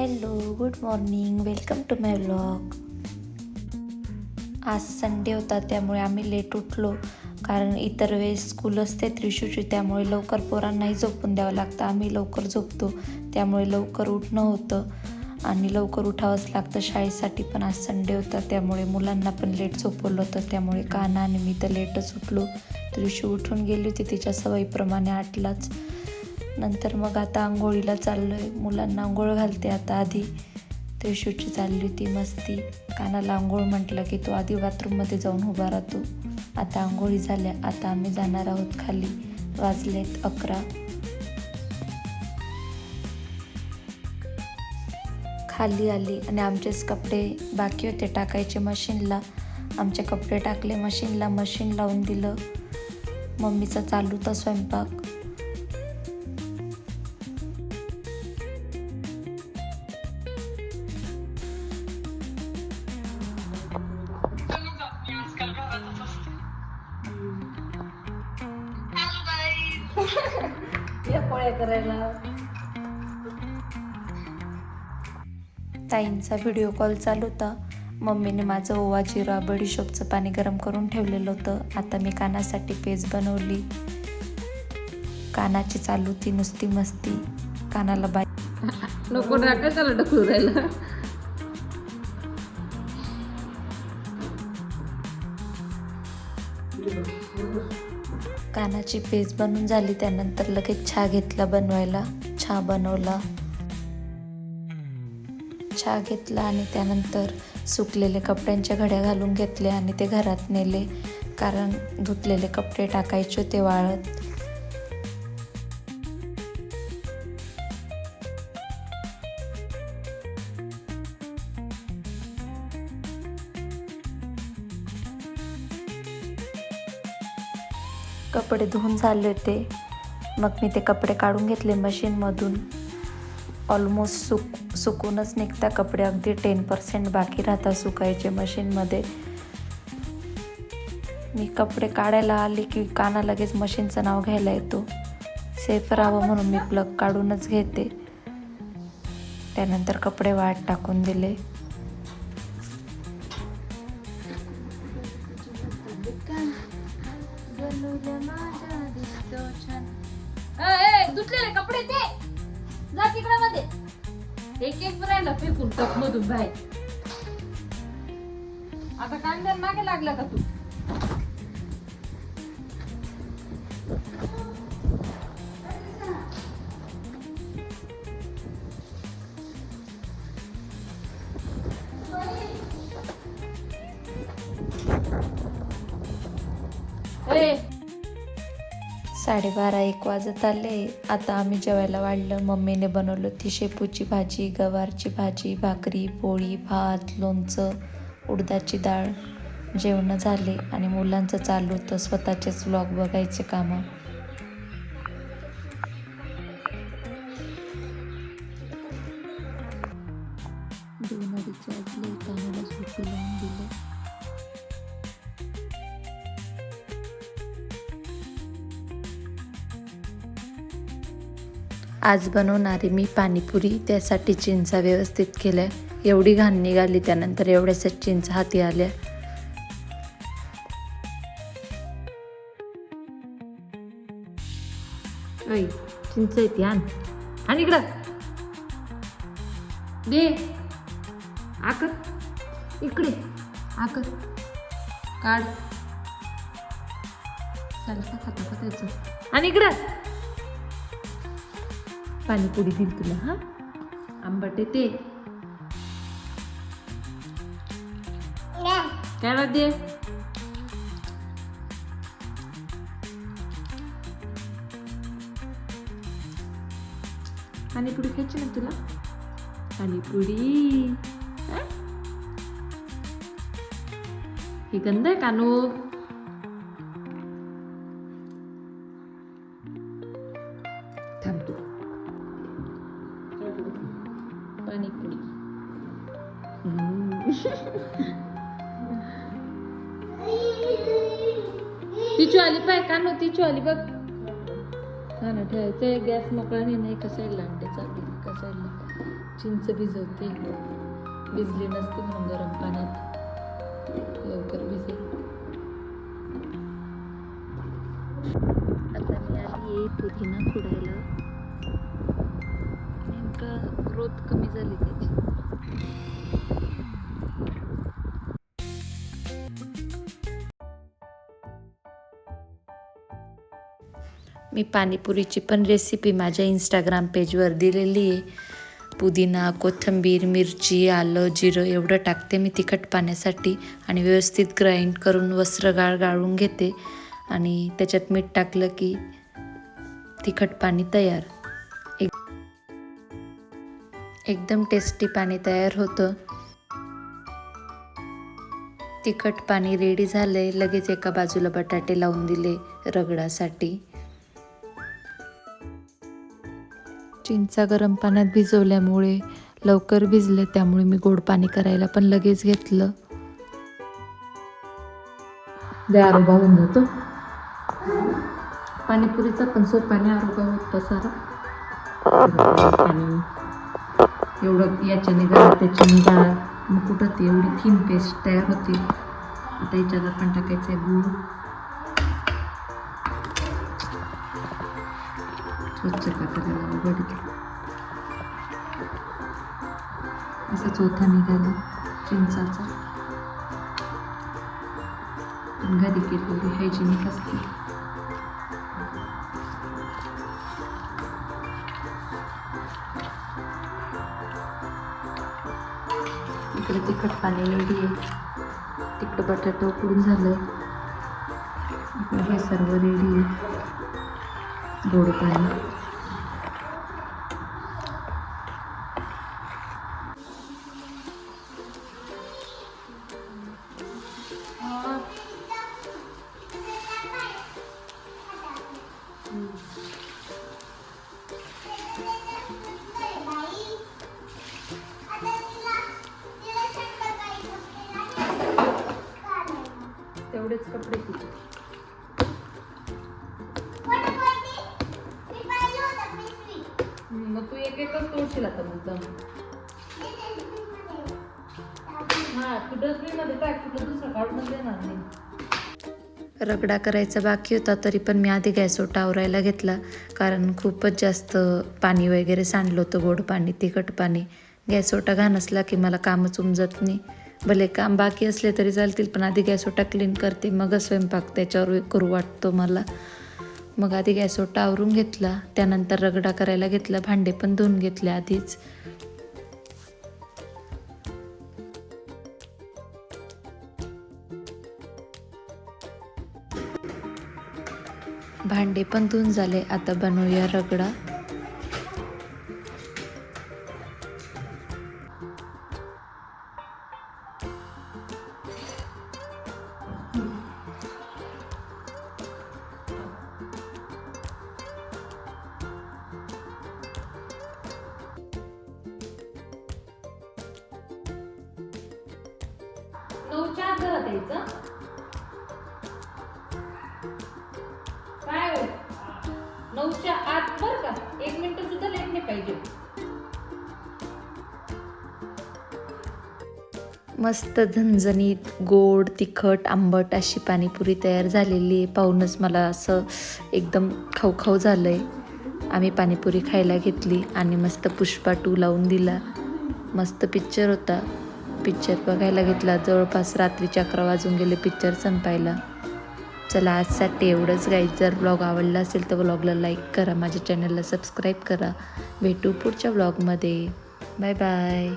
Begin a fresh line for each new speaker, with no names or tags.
Hello good morning welcome to my vlog आज Sunday होता त्यामुळे आम्ही लेट उठलो. कारण इतर वेळेस स्कूल असते त्रिशूची त्यामुळे लवकर पोरांनाही झोपून द्यावं लागतं. आम्ही लवकर झोपतो त्यामुळे लवकर उठणं होतं. आणि लवकर उठावंच लागतं. शाळेसाठी पण आज संडे होता त्यामुळे मुलांना पण लेट झोपवलं होतं. त्यामुळे काना आणि मी तर लेटच उठलो. त्रिशू उठून गेली होती तिच्या सवयीप्रमाणे आठलाच. नंतर मग आता आंघोळीला चाललो आहे मुलांना आंघोळ घालते आता आधी. त्रिशूची चालली होती मस्ती. कानाला आंघोळ म्हटलं की तो आधी बाथरूममध्ये जाऊन उभा राहतो. आता आंघोळी झाल्या. आता आम्ही जाणार आहोत खाली. वाजलेत अकरा. खाली आली आणि आमचेच कपडे बाकी होते टाकायचे मशीनला. आमचे कपडे टाकले मशीनला. मशीन लावून दिलं. मम्मीचा चालू होता स्वयंपाक. पोळ्या करायला. ताईंचा व्हिडिओ कॉल चालू होता. मम्मीने माझं ओवा जिरा बडीशोपचं पाणी गरम करून ठेवलेलं होतं. आता मी कानासाठी पेज बनवली. कानाची चालू ती नुसती मस्ती. कानाला बाय
नको ना कशाला ढकलू राहिला?
कानाची पेज बनून झाली त्यानंतर लगेच छा घेतला बनवायला. छा बनवला. छा घेतला आणि त्यानंतर सुकलेले कपड्यांच्या घड्या घालून घेतले आणि ते घरात नेले. कारण धुतलेले कपडे टाकायचे ते वाळत. कपडे धुवून झाले होते. मग मी ते कपडे काढून घेतले मशीनमधून. ऑलमोस्ट सुक सुकूनच निघता कपडे. अगदी टेन पर्सेंट बाकी राहतात सुकायचे मशीनमध्ये. मी कपडे काढायला आले की काना लगेच मशीनचं नाव घ्यायला येतो. सेफ राहावं म्हणून मी प्लग काढूनच घेते. त्यानंतर कपडे वाट टाकून दिले.
दुसरे कपडे ते. जा तिकडे मध्ये. एक एक राहिला फेकून टप मधून बाहेर. आता कांद्या मागे लागला का तू?
साडेबारा एक वाजत आले. आता आम्ही जेवायला वाढलं. मम्मीने बनवलं ती शेपूची भाजी गवारची भाजी भाकरी पोळी भात लोणचं उडदाची डाळ. जेवणं झाले आणि मुलांचं चालू होतं स्वतःचेच व्लॉग बघायचे कामं. दोन अडीच वाजले. कामाला सुट्टी लावून दिलं. आज बनवणारी मी पाणीपुरी त्यासाठी चिंचा व्यवस्थित केल्या. एवढी घाण निघाली त्यानंतर एवढ्याशा चिंच हाती आल्या.
चिंच येते आण. आणि इकडं. दे. आकर इकडे. आकर काढ. चालतं खाता का त्याचं आणि इकडं. पाणीपुरी दिली तुला हा आंबट येते काय दे पाणीपुरी खायची ना तुला पाणीपुरी हा? ही गंध आहे कानू पाणीपुरी तिचू आली पाय कानू तिचू आली बघ. हा ना ठेवायचं गॅस मोकळा नाही नाही कसा अंडे चालली कसा चिंच भिजवते. भिजली नसती म्हणून गरम पाण्यात. लवकर भिजेल आता मी आली आहे पुदिना खुडायला. नेमका ग्रोथ कमी झाली त्याची.
मी पाणीपुरीची पण रेसिपी माझ्या इंस्टाग्राम पेजवर दिलेली आहे. पुदिना कोथिंबीर मिरची आलं जिरं एवढं टाकते मी तिखट पाण्यासाठी आणि व्यवस्थित ग्राइंड करून वस्त्र गाळ गाळून घेते. आणि त्याच्यात मीठ टाकलं की तिखट पाणी तयार. एकदम टेस्टी पाणी तयार होतं. तिखट पाणी रेडी झालंय. लगेच एका बाजूला बटाटे लावून दिले रगडासाठी. चिंचा गरम पाण्यात भिजवल्यामुळे लवकर भिजले त्यामुळे मी गोड पाणी करायला पण लगेच घेतलं.
आरोबा होऊन जातो. पाणीपुरीचा पण सोपाने आरोबा होत सारा. एवढं याच्याने गाळा त्याच्याने गाळा मग कुठं ती एवढी थीन पेस्ट तयार होते. आता याच्यात आपण टाकायचं आहे गूळ. स्वच्छ करायला अवघड असा चौथा निघाला चिंचाचा. घरी केलेली हायजेनिक असते. इकडे तिखट पाणी रेडी आहे. तिकडं बटाटा उकडून झालं. हे सर्व रेडी आहे. गोड पाणी. एक आता हा तू डस्टबिनमध्ये टाक तुला दुसरं काढून देणार नाही.
रगडा करायचा बाकी होता तरी पण मी आधी गॅस आवरायला घेतला. कारण खूपच जास्त पाणी वगैरे सांडलं होतं गोड पाणी तिखट पाणी. गॅस ओटा घाण असला की मला कामच उमजत नाही. भले काम बाकी असले तरी चालतील पण आधी गॅस ओटा क्लीन करते. मग स्वयंपाक त्याच्यावर करू वाटतो मला. मग आधी गॅसोटा आवरून घेतला त्यानंतर रगडा करायला घेतला भांडे पण धुवून घेतले आधीच. भांडे पण धुवून झाले आता बनवूया रगडा.
नऊच्या आत घरात यायचं काय हो नऊच्या आत बर का? एक मिनिट सुद्धा लेट नाही पाहिजे.
मस्त झणझणीत गोड तिखट आंबट अशी पाणीपुरी तयार झालेली आहे. पाहूनच मला असं एकदम खाऊ खाऊ झालं आहे आम्ही पाणीपुरी खायला घेतली आणि मस्त पुष्पा टू लावून दिला. मस्त पिक्चर होता. पिक्चर बघायला घेतला. जवळपास रात्रीचे अकरा वाजून गेले पिक्चर संपायला. चला आजसाठी एवढंच गाईज जर ब्लॉग आवडला असेल तर ब्लॉगला लाईक करा. माझ्या चॅनलला सबस्क्राईब करा. भेटू पुढच्या ब्लॉगमध्ये बाय बाय